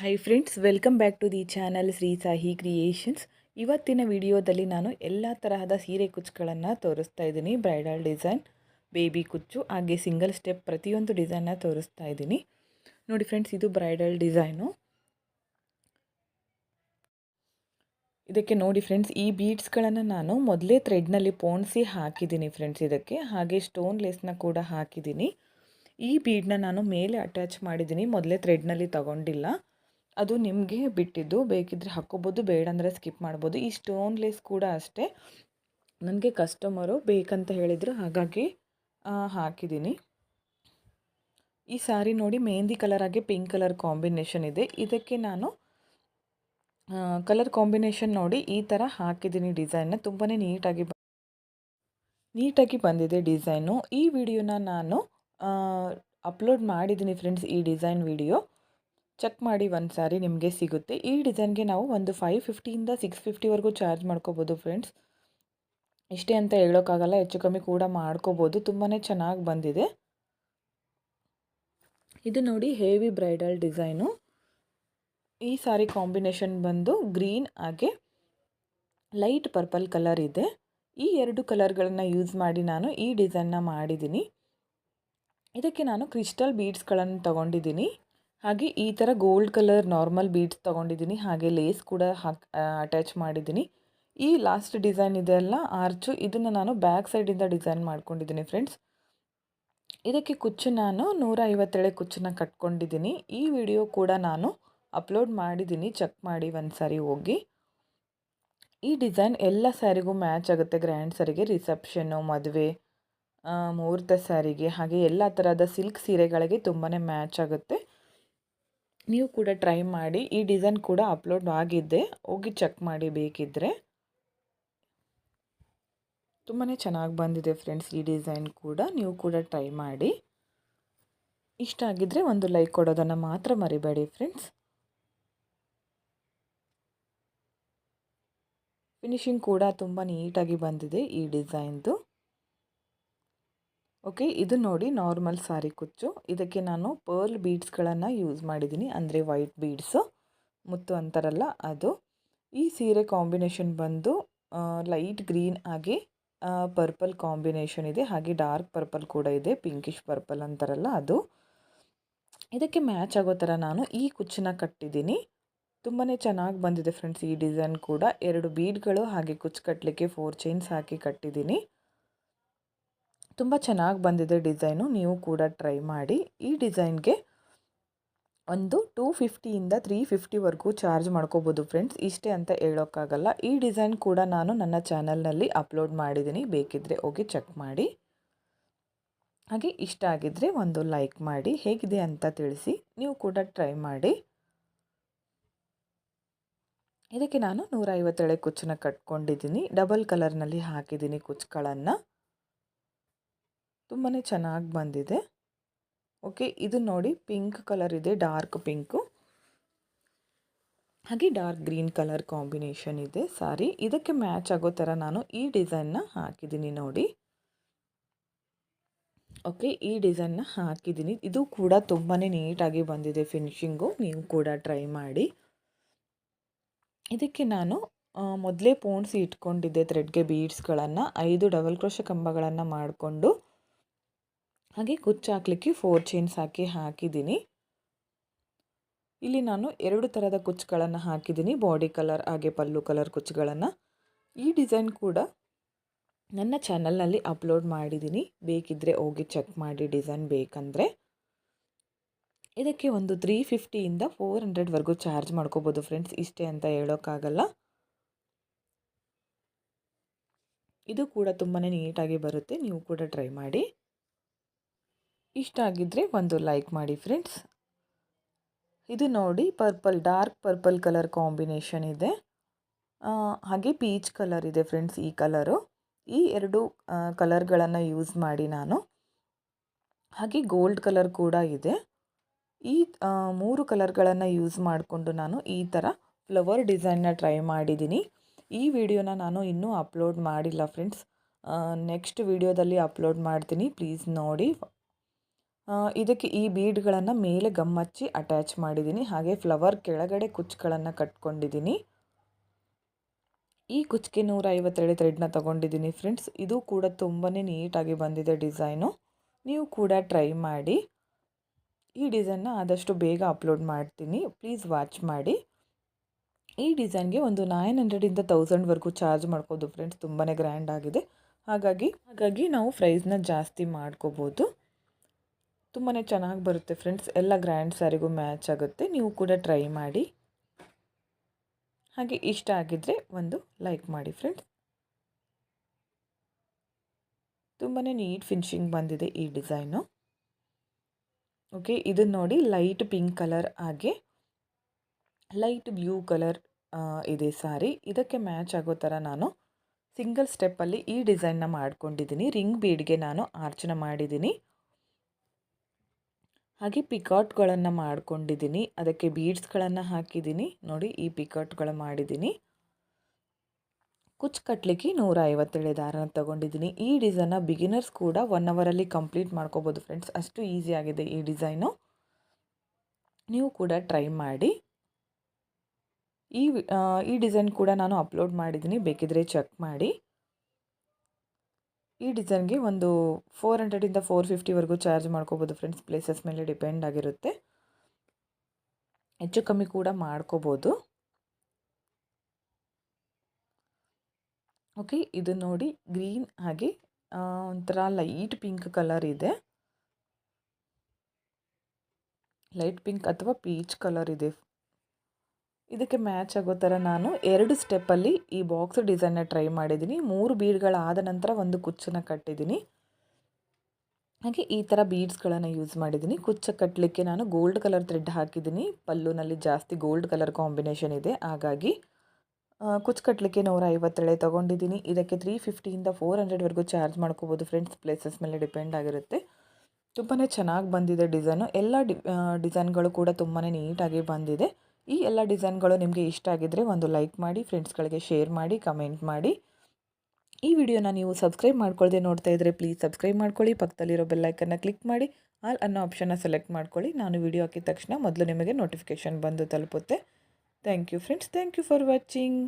Hi friends welcome back to the channel Shri Sahi creations ಇವತ್ತಿನ ವಿಡಿಯೋದಲ್ಲಿ ನಾನು ಎಲ್ಲ ತರಹದ ಸೀರೆ ಕುಚ್ಚುಗಳನ್ನು ತೋರಿಸ್ತಾ ಇದ್ದೀನಿ. ಬ್ರೈಡಲ್ ಡಿಸೈನ್ ಬೇಬಿ ಕುಚ್ಚು, ಹಾಗೆ ಸಿಂಗಲ್ ಸ್ಟೆಪ್ ಪ್ರತಿಯೊಂದು ಡಿಸೈನ್ನ ತೋರಿಸ್ತಾ ಇದ್ದೀನಿ. ನೋಡಿ ಫ್ರೆಂಡ್ಸ್ ಇದು ಬ್ರೈಡಲ್ ಡಿಸೈನು ಇದಕ್ಕೆ ನೋಡಿ ಫ್ರೆಂಡ್ಸ್ ಈ ಬೀಡ್ಸ್ಗಳನ್ನು ನಾನು ಮೊದಲೇ ಥ್ರೆಡ್ನಲ್ಲಿ ಪೋಣಿಸಿ ಹಾಕಿದ್ದೀನಿ ಫ್ರೆಂಡ್ಸ್ ಇದಕ್ಕೆ. ಹಾಗೆ ಸ್ಟೋನ್ ಲೇಸ್ನ ಕೂಡ ಹಾಕಿದ್ದೀನಿ. ಈ ಬೀಡನ್ನ ನಾನು ಮೇಲೆ ಅಟ್ಯಾಚ್ ಮಾಡಿದ್ದೀನಿ. ಮೊದಲೇ ಥ್ರೆಡ್ನಲ್ಲಿ ತಗೊಂಡಿಲ್ಲ. ಅದು ನಿಮಗೆ ಬಿಟ್ಟಿದ್ದು ಬೇಕಿದ್ದರೆ ಹಾಕ್ಕೋಬೋದು ಬೇಡ ಅಂದರೆ ಸ್ಕಿಪ್ ಮಾಡ್ಬೋದು. ಈ ಸ್ಟೋನ್ ಲೇಸ್ ಕೂಡ ಅಷ್ಟೇ. ನನಗೆ ಕಸ್ಟಮರು ಬೇಕಂತ ಹೇಳಿದರು, ಹಾಗಾಗಿ ಹಾಕಿದ್ದೀನಿ. ಈ ಸಾರಿ ನೋಡಿ, ಮೆಹಂದಿ ಕಲರ್ ಆಗಿ ಪಿಂಕ್ ಕಲರ್ ಕಾಂಬಿನೇಷನ್ ಇದೆ. ಇದಕ್ಕೆ ನಾನು ಕಲರ್ ಕಾಂಬಿನೇಷನ್ ನೋಡಿ, ಈ ಥರ ಹಾಕಿದ್ದೀನಿ ಡಿಸೈನ್ನ ತುಂಬಾ ನೀಟಾಗಿ ನೀಟಾಗಿ ಬಂದಿದೆ ಡಿಸೈನು ಈ ವಿಡಿಯೋನ ನಾನು ಅಪ್ಲೋಡ್ ಮಾಡಿದ್ದೀನಿ ಫ್ರೆಂಡ್ಸ್ ಈ ಡಿಸೈನ್ ವಿಡಿಯೋ ಚೆಕ್ ಮಾಡಿ ಒಂದು ಸಾರಿ ನಿಮಗೆ ಸಿಗುತ್ತೆ. ಈ ಡಿಸೈನ್ಗೆ ನಾವು ಒಂದು ಫೈವ್ ಫಿಫ್ಟಿಯಿಂದ ಸಿಕ್ಸ್ ಫಿಫ್ಟಿವರೆಗೂ ಚಾರ್ಜ್ ಮಾಡ್ಕೋಬೋದು ಫ್ರೆಂಡ್ಸ್ ಇಷ್ಟೇ ಅಂತ ಹೇಳೋಕ್ಕಾಗಲ್ಲ, ಹೆಚ್ಚು ಕಮ್ಮಿ ಕೂಡ ಮಾಡ್ಕೋಬೋದು. ತುಂಬಾ ಚೆನ್ನಾಗಿ ಬಂದಿದೆ. ಇದು ನೋಡಿ ಹೇವಿ ಬ್ರೈಡಲ್ ಡಿಸೈನು ಈ ಸಾರಿ ಕಾಂಬಿನೇಷನ್ ಬಂದು ಗ್ರೀನ್ ಹಾಗೆ ಲೈಟ್ ಪರ್ಪಲ್ ಕಲರ್ ಇದೆ. ಈ ಎರಡು ಕಲರ್ಗಳನ್ನು ಯೂಸ್ ಮಾಡಿ ನಾನು ಈ ಡಿಸೈನ್ನ ಮಾಡಿದ್ದೀನಿ. ಇದಕ್ಕೆ ನಾನು ಕ್ರಿಸ್ಟಲ್ ಬೀಡ್ಸ್ಗಳನ್ನು ತೊಗೊಂಡಿದ್ದೀನಿ. ಹಾಗೆ ಈ ಥರ ಗೋಲ್ಡ್ ಕಲರ್ ನಾರ್ಮಲ್ ಬೀಡ್ಸ್ ತೊಗೊಂಡಿದ್ದೀನಿ. ಹಾಗೆ ಲೇಸ್ ಕೂಡ ಹಾಕಿ ಅಟ್ಯಾಚ್ ಮಾಡಿದ್ದೀನಿ. ಈ ಲಾಸ್ಟ್ ಡಿಸೈನ್ ಇದೆ ಅಲ್ಲ ಆರ್ಚು ಇದನ್ನು ನಾನು ಬ್ಯಾಕ್ ಸೈಡಿಂದ ಡಿಸೈನ್ ಮಾಡ್ಕೊಂಡಿದ್ದೀನಿ ಫ್ರೆಂಡ್ಸ್ ಇದಕ್ಕೆ ಕುಚ್ಚು ನಾನು ನೂರ ಐವತ್ತೇಳೆ ಕುಚ್ಚನ್ನ ಕಟ್ಕೊಂಡಿದ್ದೀನಿ. ಈ ವಿಡಿಯೋ ಕೂಡ ನಾನು ಅಪ್ಲೋಡ್ ಮಾಡಿದ್ದೀನಿ. ಚೆಕ್ ಮಾಡಿ ಒಂದು ಸಾರಿ ಹೋಗಿ. ಈ ಡಿಸೈನ್ ಎಲ್ಲ ಸ್ಯಾರಿಗೂ ಮ್ಯಾಚ್ ಆಗುತ್ತೆ. ಗ್ರ್ಯಾಂಡ್ ಸ್ಯಾರಿಗೆ ರಿಸೆಪ್ಷನ್ನು ಮದುವೆ ಮುಹೂರ್ತ ಸ್ಯಾರಿಗೆ ಹಾಗೆ ಎಲ್ಲ ಥರದ ಸಿಲ್ಕ್ ಸೀರೆಗಳಿಗೆ ತುಂಬಾ ಮ್ಯಾಚ್ ಆಗುತ್ತೆ. ನೀವು ಕೂಡ ಟ್ರೈ ಮಾಡಿ, ಈ ಡಿಸೈನ್ ಕೂಡ ಅಪ್ಲೋಡ್ ಆಗಿದ್ದೆ ಹೋಗಿ ಚೆಕ್ ಮಾಡಿ ಬೇಕಿದ್ದರೆ ತುಂಬಾ ಚೆನ್ನಾಗಿ ಬಂದಿದೆ ಫ್ರೆಂಡ್ಸ್ ಈ ಡಿಸೈನ್ ಕೂಡ. ನೀವು ಕೂಡ ಟ್ರೈ ಮಾಡಿ. ಇಷ್ಟ ಆಗಿದ್ದರೆ ಒಂದು ಲೈಕ್ ಕೊಡೋದನ್ನು ಮಾತ್ರ ಮರಿಬೇಡಿ ಫ್ರೆಂಡ್ಸ್ ಫಿನಿಶಿಂಗ್ ಕೂಡ ತುಂಬ ನೀಟಾಗಿ ಬಂದಿದೆ ಈ ಡಿಸೈನ್ದು ಓಕೆ, ಇದು ನೋಡಿ ನಾರ್ಮಲ್ ಸಾರಿ ಕುಚ್ಚು. ಇದಕ್ಕೆ ನಾನು ಪರ್ಲ್ ಬೀಡ್ಸ್ಗಳನ್ನು ಯೂಸ್ ಮಾಡಿದ್ದೀನಿ. ಅಂದರೆ ವೈಟ್ ಬೀಡ್ಸು, ಮುತ್ತು ಅಂತಾರಲ್ಲ ಅದು. ಈ ಸೀರೆ ಕಾಂಬಿನೇಷನ್ ಬಂದು ಲೈಟ್ ಗ್ರೀನ್ ಆಗಿ ಪರ್ಪಲ್ ಕಾಂಬಿನೇಷನ್ ಇದೆ. ಹಾಗೆ ಡಾರ್ಕ್ ಪರ್ಪಲ್ ಕೂಡ ಇದೆ, ಪಿಂಕಿಶ್ ಪರ್ಪಲ್ ಅಂತಾರಲ್ಲ ಅದು. ಇದಕ್ಕೆ ಮ್ಯಾಚ್ ಆಗೋ ಥರ ನಾನು ಈ ಕುಚ್ಚನ್ನ ಕಟ್ಟಿದ್ದೀನಿ. ತುಂಬಾ ಚೆನ್ನಾಗಿ ಬಂದಿದೆ ಫ್ರೆಂಡ್ಸ್ ಈ ಡಿಸೈನ್ ಕೂಡ. ಎರಡು ಬೀಡ್ಗಳು ಹಾಗೆ ಕುಚ್ಚು ಕಟ್ಟಲಿಕ್ಕೆ ಫೋರ್ ಚೈನ್ಸ್ ಹಾಕಿ ಕಟ್ಟಿದ್ದೀನಿ. ತುಂಬ ಚೆನ್ನಾಗಿ ಬಂದಿದೆ ಡಿಸೈನು. ನೀವು ಕೂಡ ಟ್ರೈ ಮಾಡಿ. ಈ ಡಿಸೈನ್ಗೆ ಒಂದು ಟೂ ಫಿಫ್ಟಿಯಿಂದ ತ್ರೀ ಫಿಫ್ಟಿವರೆಗೂ ಚಾರ್ಜ್ ಮಾಡ್ಕೋಬೋದು ಫ್ರೆಂಡ್ಸ್. ಇಷ್ಟೇ ಅಂತ ಹೇಳೋಕ್ಕಾಗಲ್ಲ. ಈ ಡಿಸೈನ್ ಕೂಡ ನಾನು ನನ್ನ ಚಾನಲ್ನಲ್ಲಿ ಅಪ್ಲೋಡ್ ಮಾಡಿದ್ದೀನಿ. ಬೇಕಿದ್ದರೆ ಹೋಗಿ ಚೆಕ್ ಮಾಡಿ. ಹಾಗೆ ಇಷ್ಟ ಆಗಿದ್ದರೆ ಒಂದು ಲೈಕ್ ಮಾಡಿ. ಹೇಗಿದೆ ಅಂತ ತಿಳಿಸಿ. ನೀವು ಕೂಡ ಟ್ರೈ ಮಾಡಿ. ಇದಕ್ಕೆ ನಾನು ನೂರ ಕುಚ್ಚನ್ನು ಕುಚ್ಚನ್ನ ಕಟ್ಕೊಂಡಿದ್ದೀನಿ. ಡಬಲ್ ಕಲರ್ನಲ್ಲಿ ಹಾಕಿದ್ದೀನಿ ಕುಚ್ಚುಗಳನ್ನು ತುಂಬಾ ಚೆನ್ನಾಗಿ ಬಂದಿದೆ. ಓಕೆ, ಇದು ನೋಡಿ ಪಿಂಕ್ ಕಲರ್ ಇದೆ, ಡಾರ್ಕ್ ಪಿಂಕು. ಹಾಗೆ ಡಾರ್ಕ್ ಗ್ರೀನ್ ಕಲರ್ ಕಾಂಬಿನೇಷನ್ ಇದೆ ಸಾರಿ. ಇದಕ್ಕೆ ಮ್ಯಾಚ್ ಆಗೋ ಥರ ನಾನು ಈ ಡಿಸೈನ್ನ ಹಾಕಿದ್ದೀನಿ ನೋಡಿ. ಓಕೆ, ಈ ಡಿಸೈನ್ನ ಹಾಕಿದ್ದೀನಿ. ಇದು ಕೂಡ ತುಂಬಾ ನೀಟಾಗಿ ಬಂದಿದೆ ಫಿನಿಶಿಂಗು, ನೀವು ಕೂಡ ಟ್ರೈ ಮಾಡಿ. ಇದಕ್ಕೆ ನಾನು ಮೊದಲೇ ಪೋಣಿಸಿ ಇಟ್ಕೊಂಡಿದ್ದೆ ಥ್ರೆಡ್ಗೆ ಬೀಡ್ಸ್ಗಳನ್ನು ಐದು ಡಬಲ್ ಕ್ರೋಶ ಕಂಬಗಳನ್ನು ಮಾಡಿಕೊಂಡು. ಹಾಗೆ ಕುಚ್ಚು ಹಾಕಲಿಕ್ಕೆ ಫೋರ್ ಚೈನ್ಸ್ ಹಾಕಿ ಹಾಕಿದ್ದೀನಿ. ಇಲ್ಲಿ ನಾನು ಎರಡು ಥರದ ಕುಚ್ಚುಗಳನ್ನು ಹಾಕಿದ್ದೀನಿ. ಬಾಡಿ ಕಲರ್ ಹಾಗೆ ಪಲ್ಲು ಕಲರ್ ಕುಚ್ಚುಗಳನ್ನು. ಈ ಡಿಸೈನ್ ಕೂಡ ನನ್ನ ಚಾನಲ್ನಲ್ಲಿ ಅಪ್ಲೋಡ್ ಮಾಡಿದ್ದೀನಿ. ಬೇಕಿದ್ದರೆ ಹೋಗಿ ಚೆಕ್ ಮಾಡಿ ಡಿಸೈನ್ ಬೇಕಂದರೆ. ಇದಕ್ಕೆ ಒಂದು ತ್ರೀ ಫಿಫ್ಟಿಯಿಂದ ಫೋರ್ ಹಂಡ್ರೆಡ್ವರೆಗೂ ಚಾರ್ಜ್ ಮಾಡ್ಕೋಬೋದು ಫ್ರೆಂಡ್ಸ್ ಇಷ್ಟೇ ಅಂತ ಹೇಳೋಕ್ಕಾಗಲ್ಲ. ಇದು ಕೂಡ ತುಂಬಾ ನೀಟಾಗಿ ಬರುತ್ತೆ. ನೀವು ಕೂಡ ಟ್ರೈ ಮಾಡಿ. ಇಷ್ಟ ಆಗಿದ್ದರೆ ಒಂದು ಲೈಕ್ ಮಾಡಿ ಫ್ರೆಂಡ್ಸ್ ಇದು ನೋಡಿ purple dark purple colour combination ಇದೆ. ಹಾಗೆ ಪೀಚ್ ಕಲರ್ ಇದೆ ಫ್ರೆಂಡ್ಸ್ ಈ ಕಲರು ಈ ಎರಡು ಕಲರ್ಗಳನ್ನು ಯೂಸ್ ಮಾಡಿ ನಾನು. ಹಾಗೆ ಗೋಲ್ಡ್ ಕಲರ್ ಕೂಡ ಇದೆ. ಈ ಮೂರು ಕಲರ್ಗಳನ್ನು ಯೂಸ್ ಮಾಡಿಕೊಂಡು ನಾನು ಈ ಥರ ಫ್ಲವರ್ ಡಿಸೈನ್ನ ಟ್ರೈ ಮಾಡಿದ್ದೀನಿ. ಈ ವಿಡಿಯೋನ ನಾನು ಇನ್ನೂ ಅಪ್ಲೋಡ್ ಮಾಡಿಲ್ಲ ಫ್ರೆಂಡ್ಸ್ ನೆಕ್ಸ್ಟ್ ವಿಡಿಯೋದಲ್ಲಿ ಅಪ್ಲೋಡ್ ಮಾಡ್ತೀನಿ. ಪ್ಲೀಸ್ ನೋಡಿ. ಇದಕ್ಕೆ ಈ ಬೀಡ್ಗಳನ್ನು ಮೇಲೆ ಗಮ್ಮಚ್ಚಿ ಅಟ್ಯಾಚ್ ಮಾಡಿದ್ದೀನಿ ಹಾಗೆ ಫ್ಲವರ್ ಕೆಳಗಡೆ ಕುಚ್ಚುಗಳನ್ನು ಕಟ್ಕೊಂಡಿದ್ದೀನಿ ಈ ಕುಚ್ಚಿಗೆ ನೂರ ಐವತ್ತೆರಡು ಥ್ರೆಡ್ನ ತೊಗೊಂಡಿದ್ದೀನಿ ಫ್ರೆಂಡ್ಸ್ ಇದು ಕೂಡ ತುಂಬಾ ನೀಟಾಗಿ ಬಂದಿದೆ ಡಿಸೈನು ನೀವು ಕೂಡ ಟ್ರೈ ಮಾಡಿ. ಈ ಡಿಸೈನ್ನ ಆದಷ್ಟು ಬೇಗ ಅಪ್ಲೋಡ್ ಮಾಡ್ತೀನಿ. ಪ್ಲೀಸ್ ವಾಚ್ ಮಾಡಿ. ಈ ಡಿಸೈನ್ಗೆ ಒಂದು ನೈನ್ ಹಂಡ್ರೆಡಿಂದ ತೌಸಂಡ್ವರೆಗೂ ಚಾರ್ಜ್ ಮಾಡ್ಕೋದು ಫ್ರೆಂಡ್ಸ್ ತುಂಬಾ ಗ್ರ್ಯಾಂಡ್ ಆಗಿದೆ. ಹಾಗಾಗಿ ಹಾಗಾಗಿ ನಾವು ಪ್ರೈಸ್ನ ಜಾಸ್ತಿ ಮಾಡ್ಕೋಬೋದು. ತುಂಬಾ ಚೆನ್ನಾಗಿ ಬರುತ್ತೆ ಫ್ರೆಂಡ್ಸ್ ಎಲ್ಲ ಗ್ರ್ಯಾಂಡ್ ಸ್ಯಾರಿಗೂ ಮ್ಯಾಚ್ ಆಗುತ್ತೆ. ನೀವು ಕೂಡ ಟ್ರೈ ಮಾಡಿ. ಹಾಗೆ ಇಷ್ಟ ಆಗಿದ್ದರೆ ಒಂದು ಲೈಕ್ ಮಾಡಿ ಫ್ರೆಂಡ್ಸ್ ತುಂಬಾ ನೀಟ್ ಫಿನಿಶಿಂಗ್ ಬಂದಿದೆ ಈ ಡಿಸೈನು ಓಕೆ ಇದನ್ನು ನೋಡಿ ಲೈಟ್ ಪಿಂಕ್ ಕಲರ್ ಹಾಗೆ ಲೈಟ್ ಬ್ಲೂ ಕಲರ್ ಇದೆ ಸಾರಿ. ಇದಕ್ಕೆ ಮ್ಯಾಚ್ ಆಗೋ ಥರ ನಾನು ಸಿಂಗಲ್ ಸ್ಟೆಪ್ಪಲ್ಲಿ ಈ ಡಿಸೈನ್ನ ಮಾಡ್ಕೊಂಡಿದ್ದೀನಿ. ರಿಂಗ್ ಬೀಡ್ಗೆ ನಾನು ಆರ್ಚನ ಮಾಡಿದ್ದೀನಿ. ಹಾಗೆ ಪಿಕಾಟ್ಗಳನ್ನು ಮಾಡ್ಕೊಂಡಿದ್ದೀನಿ. ಅದಕ್ಕೆ ಬೀಡ್ಸ್ಗಳನ್ನು ಹಾಕಿದ್ದೀನಿ. ನೋಡಿ, ಈ ಪಿಕಾಟ್ಗಳು ಮಾಡಿದ್ದೀನಿ. ಕುಚ್ಚು ಕಟ್ಟಲಿಕ್ಕೆ ನೂರ ಐವತ್ತೇಳು ದಾರನ ತೊಗೊಂಡಿದ್ದೀನಿ. ಈ ಡಿಸೈನ್ನ ಬಿಗಿನರ್ಸ್ ಕೂಡ ಒನ್ ಅವರಲ್ಲಿ ಕಂಪ್ಲೀಟ್ ಮಾಡ್ಕೋಬೋದು ಫ್ರೆಂಡ್ಸ್. ಅಷ್ಟು ಈಸಿ ಆಗಿದೆ ಈ ಡಿಸೈನು. ನೀವು ಕೂಡ ಟ್ರೈ ಮಾಡಿ. ಈ ಈ ಡಿಸೈನ್ ಕೂಡ ನಾನು ಅಪ್ಲೋಡ್ ಮಾಡಿದ್ದೀನಿ. ಬೇಕಿದ್ರೆ ಚೆಕ್ ಮಾಡಿ. ಈ ಡಿಸೈನ್ಗೆ ಒಂದು ಫೋರ್ ಹಂಡ್ರೆಡಿಂದ ಫೋರ್ ಫಿಫ್ಟಿವರೆಗೂ ಚಾರ್ಜ್ ಮಾಡ್ಕೋಬೋದು ಫ್ರೆಂಡ್ಸ್. ಪ್ಲೇಸಸ್ ಮೇಲೆ ಡಿಪೆಂಡ್ ಆಗಿರುತ್ತೆ. ಹೆಚ್ಚು ಕಮ್ಮಿ ಕೂಡ ಮಾಡ್ಕೋಬೋದು. ಓಕೆ, ಇದು ನೋಡಿ ಗ್ರೀನ್ ಹಾಗೆ ಒಂಥರ ಲೈಟ್ ಪಿಂಕ್ ಕಲರ್ ಇದೆ. ಲೈಟ್ ಪಿಂಕ್ ಅಥವಾ ಪೀಚ್ ಕಲರ್ ಇದೆ. ಇದಕ್ಕೆ ಮ್ಯಾಚ್ ಆಗೋ ಥರ ನಾನು ಎರಡು ಸ್ಟೆಪ್ಪಲ್ಲಿ ಈ ಬಾಕ್ಸ್ ಡಿಸೈನ್ನ ಟ್ರೈ ಮಾಡಿದ್ದೀನಿ ಮೂರು ಬೀಡ್ಗಳಾದ ನಂತರ ಒಂದು ಕುಚ್ಚನ್ನು ಕಟ್ಟಿದ್ದೀನಿ ಹಾಗೆ ಈ ಥರ ಬೀಡ್ಸ್ಗಳನ್ನು ಯೂಸ್ ಮಾಡಿದ್ದೀನಿ ಕುಚ್ಚ ಕಟ್ಟಲಿಕ್ಕೆ ನಾನು ಗೋಲ್ಡ್ ಕಲರ್ ಥ್ರೆಡ್ ಹಾಕಿದ್ದೀನಿ ಪಲ್ಲುನಲ್ಲಿ ಜಾಸ್ತಿ ಗೋಲ್ಡ್ ಕಲರ್ ಕಾಂಬಿನೇಷನ್ ಇದೆ. ಹಾಗಾಗಿ ಕುಚ್ಚು ಕಟ್ಟಲಿಕ್ಕೆ ನೂರ ಐವತ್ತೇಳೆ ತೊಗೊಂಡಿದ್ದೀನಿ ಇದಕ್ಕೆ ತ್ರೀ ಫಿಫ್ಟಿಯಿಂದ ಫೋರ್ ಹಂಡ್ರೆಡ್ವರೆಗೂ ಚಾರ್ಜ್ ಮಾಡ್ಕೋಬೋದು ಫ್ರೆಂಡ್ಸ್ ಪ್ಲೇಸಸ್ ಮೇಲೆ ಡಿಪೆಂಡ್ ಆಗಿರುತ್ತೆ. ತುಂಬಾ ಚೆನ್ನಾಗಿ ಬಂದಿದೆ ಡಿಸೈನು ಎಲ್ಲ ಡಿ ಡಿಸೈನ್ಗಳು ಕೂಡ ತುಂಬಾ ನೀಟಾಗಿ ಬಂದಿದೆ. ಈ ಎಲ್ಲ ಡಿಸೈನ್ಗಳು ನಿಮಗೆ ಇಷ್ಟ ಆಗಿದ್ದರೆ ಒಂದು ಲೈಕ್ ಮಾಡಿ, ಫ್ರೆಂಡ್ಸ್ಗಳಿಗೆ ಶೇರ್ ಮಾಡಿ, ಕಮೆಂಟ್ ಮಾಡಿ. ಈ ವಿಡಿಯೋನ ನೀವು ಸಬ್ಸ್ಕ್ರೈಬ್ ಮಾಡ್ಕೊಳ್ಳದೆ ನೋಡ್ತಾ ಇದ್ದರೆ ಪ್ಲೀಸ್ ಸಬ್ಸ್ಕ್ರೈಬ್ ಮಾಡ್ಕೊಳ್ಳಿ, ಪಕ್ಕದಲ್ಲಿರೋ ಬೆಲ್ಲೈಕನ್ನ ಕ್ಲಿಕ್ ಮಾಡಿ, ಆಲ್ ಅನ್ನೋ ಆಪ್ಷನ್ನ ಸೆಲೆಕ್ಟ್ ಮಾಡ್ಕೊಳ್ಳಿ. ನಾನು ವಿಡಿಯೋ ಹಾಕಿದ ತಕ್ಷಣ ಮೊದಲು ನಿಮಗೆ ನೋಟಿಫಿಕೇಷನ್ ಬಂದು ತಲುಪುತ್ತೆ. Thank you friends, thank you for watching.